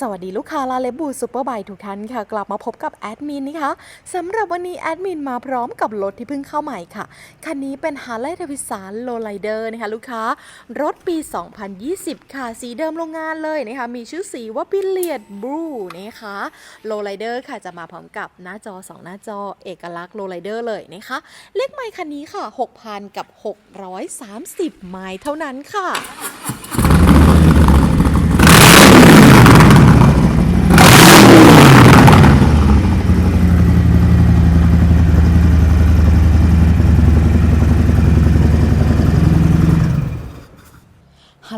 สวัสดีลูกค้าลาเลบูซูเปอร์ไบทุกท่านค่ะ กลับมาพบกับแอดมินนะคะสำหรับวันนี้แอดมินมาพร้อมกับรถที่เพิ่งเข้าใหม่ค่ะ คันนี้เป็น h a r l e y Davidson Lowrider นะคะลูกค้ารถปี 2020 ค่ะ สีเดิมโรงงานเลยนะคะมีชื่อสีว่า Billiard Blue นะคะ Lowrider ค่ะจะมาพร้อมกับหน้าจอ 2 หน้าจอเอกลักษณ์ Lowrider เลยนะคะเลขไมล์คันนี้ค่ะ 6,000 กับ 630 ไมล์เท่านั้นค่ะ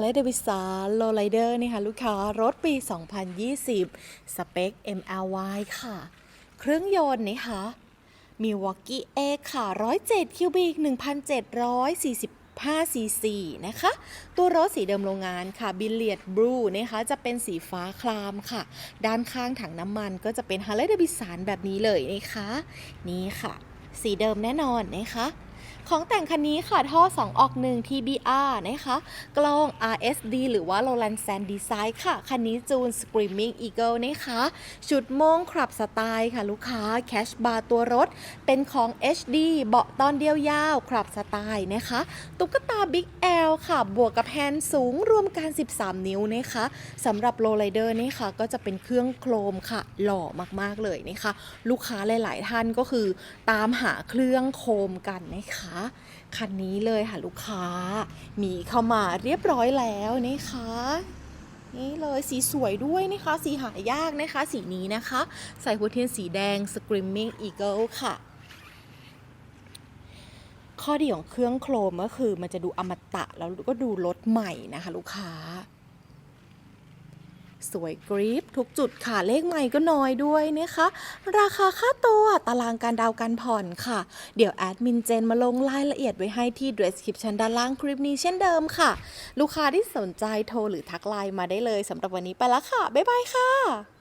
เลย์เดวิสันโลไ r เดอร์นี่ค่ะลูกค้ารถปี 2020 สเปค MLY ค่ะ เครื่องยนต์นะคะมีวอกกี้เอค่ะ 107 คิวบิก 1,745ซีซีนะคะ ตัวรถสีเดิมโรงงานค่ะ บิลเลียดบลูนะคะ จะเป็นสีฟ้าครามค่ะ ด้านข้างถังน้ำมันก็จะเป็นฮาร์เลย์เดวิสันแบบนี้เลยนะคะ นี่ค่ะ สีเดิมแน่นอนนะคะ ของแต่งคันนี้ค่ะท่อ 2 ออก 1 TBR นะคะ กล้อง RSD หรือว่า Roland Sand Design ค่ะ คันนี้จูน Screaming Eagle นะคะ ชุดโม่งขับสไตล์ค่ะลูกค้า แคชบาร์ตัวรถ เป็นของ HD เบาะตอนเดียวยาวขับสไตล์นะคะ ตุ๊กตา Big L ค่ะ บวกกับแฮนด์สูงรวมกัน 13 นิ้วนะคะสำหรับ Low Rider นี่ค่ะ ก็จะเป็นเครื่องโครมค่ะ หล่อมากๆเลยนะคะ ลูกค้าหลาย ๆ ท่านก็คือตามหาเครื่องโครมกันนะคะนะคะ คันนี้เลยค่ะลูกค้า มีเข้ามาเรียบร้อยแล้วนะคะนี่เลยสีสวยด้วยนะคะ สีหายากนะคะ สีนี้นะคะ ใส่หัวเทียนสีแดง Screaming Eagle ค่ะ ข้อดีของเครื่องโครมก็คือมันจะดูอมตะแล้วก็ดูรถใหม่นะคะ ลูกค้า สวยกรี๊บทุกจุดค่ะเลขใหม่ก็น้อยด้วยนะคะ ราคาค่าตัวตารางการดาวการผ่อนค่ะ เดี๋ยวแอดมินเจนมาลงรายละเอียดไว้ให้ที่ description ด้านล่างคลิปนี้เช่นเดิมค่ะ ลูกค้าที่สนใจโทรหรือทักไลน์มาได้เลยสำหรับวันนี้ไปแล้วค่ะ บ๊ายบายค่ะ